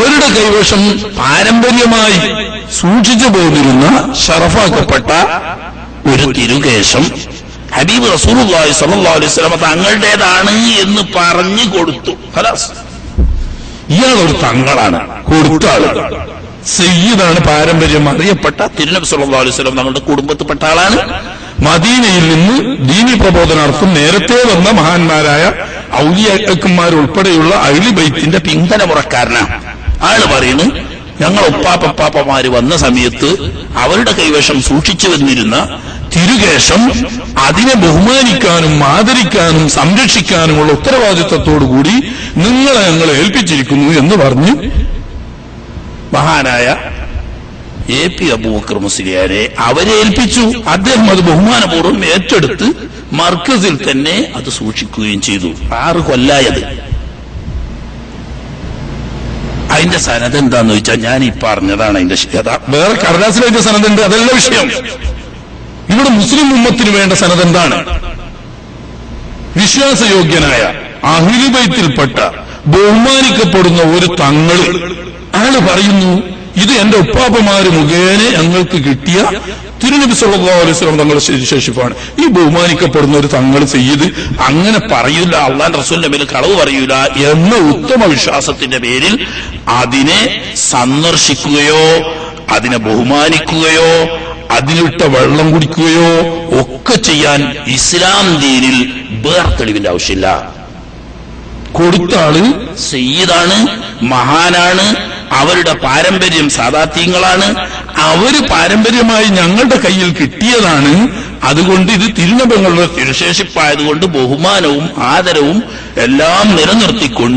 അവരുടെ കൈവശം പാരമ്പര്യമായി സൂക്ഷിച്ചു പോന്നിരുന്ന ഷറഫാക്കപ്പെട്ട ഒരു തിരുകേശം ഹബീബ് റസൂലുള്ളാഹി സ്വല്ലല്ലാഹു അലൈഹി വസല്ലം തങ്ങളുടേതാണ് എന്ന് പറഞ്ഞു കൊടുത്തു. ഹലാസ് ഇയാൾ ഒരു തങ്ങളാണ് കൊടുത്ത സയ്യിദാണ് പാരമ്പര്യം അറിയപ്പെട്ട തിരുനബി സല്ലല്ലാഹു അലൈഹി വസല്ലം തങ്ങളുടെ കുടുംബത്തിൽപ്പെട്ട ആളാണ്. മദീനയിൽ നിന്ന് ദീനി പ്രബോധനാർത്ഥം നേരത്തെ വന്ന മഹാന്മാരായ ഔലിയാക്കന്മാർ ഉൾപ്പെടെയുള്ള അഹ്ലി ബൈത്തിന്റെ പിന്തലമുറക്കാരനാണ് ആൾ പറയുന്നു ഞങ്ങൾ ഉപ്പാപ്പപ്പാപ്പമാര് വന്ന സമയത്ത് അവരുടെ കൈവശം സൂക്ഷിച്ചു വന്നിരുന്ന തിരുകേശം അതിനെ ബഹുമാനിക്കാനും ആദരിക്കാനും സംരക്ഷിക്കാനുമുള്ള ഉത്തരവാദിത്വത്തോടുകൂടി നിങ്ങളെ ഞങ്ങൾ ഏൽപ്പിച്ചിരിക്കുന്നു എന്ന് പറഞ്ഞ് മഹാനായ എ പി അബൂബക്കർ അവരെ ഏൽപ്പിച്ചു. അദ്ദേഹം അത് ബഹുമാനപൂർവം ഏറ്റെടുത്ത് മർക്കസിൽ തന്നെ അത് സൂക്ഷിക്കുകയും ചെയ്തു. ആറ് കൊല്ലായത് അതിന്റെ സനത് എന്താന്ന് ചോദിച്ചാൽ ഞാൻ ഈ പറഞ്ഞതാണ് അതിന്റെ വേറെ കടലാസിൽ അതിന്റെ സനതുണ്ട് അതല്ല വിഷയം. ഇവിടെ മുസ്ലിം ഉമ്മത്തിന് വേണ്ട സനത് എന്താണ് വിശ്വാസയോഗ്യനായ അഹിലുബൈത്തിൽപ്പെട്ട ബഹുമാനിക്കപ്പെടുന്ന ഒരു തങ്ങൾ. അയാൾ പറയുന്നു? ഇത് എന്റെ ഉപ്പാപ്പമാര് മുഖേന ഞങ്ങൾക്ക് കിട്ടിയ തിരുനബി വസല്ലം തങ്ങളുടെ ശേഷിപ്പാണ്. ഈ ബഹുമാനിക്കപ്പെടുന്ന ഒരു തങ്ങൾ ചെയ്ത് അങ്ങനെ പറയൂല അള്ളാൻ റസൂലിന്റെ മേൽ കളവ് പറയൂല എന്ന ഉത്തമ വിശ്വാസത്തിന്റെ പേരിൽ അതിനെ സന്ദർശിക്കുകയോ അതിനെ ബഹുമാനിക്കുകയോ അതിലിട്ട വെള്ളം കുടിക്കുകയോ ഒക്കെ ചെയ്യാൻ ഇസ്ലാം ദീനിൽ വേറെ തെളിവിന്റെ ആവശ്യമില്ല. കൊടുത്ത ആൾ സയ്യിദാണ് മഹാനാണ് അവരുടെ പാരമ്പര്യം സാദാത്യങ്ങളാണ് അവർ പാരമ്പര്യമായി ഞങ്ങളുടെ കയ്യിൽ കിട്ടിയതാണ്. അതുകൊണ്ട് ഇത് തിരുനബങ്ങളുടെ തിരുശേഷിപ്പായതുകൊണ്ട് ബഹുമാനവും ആദരവും എല്ലാം നിലനിർത്തിക്കൊണ്ട്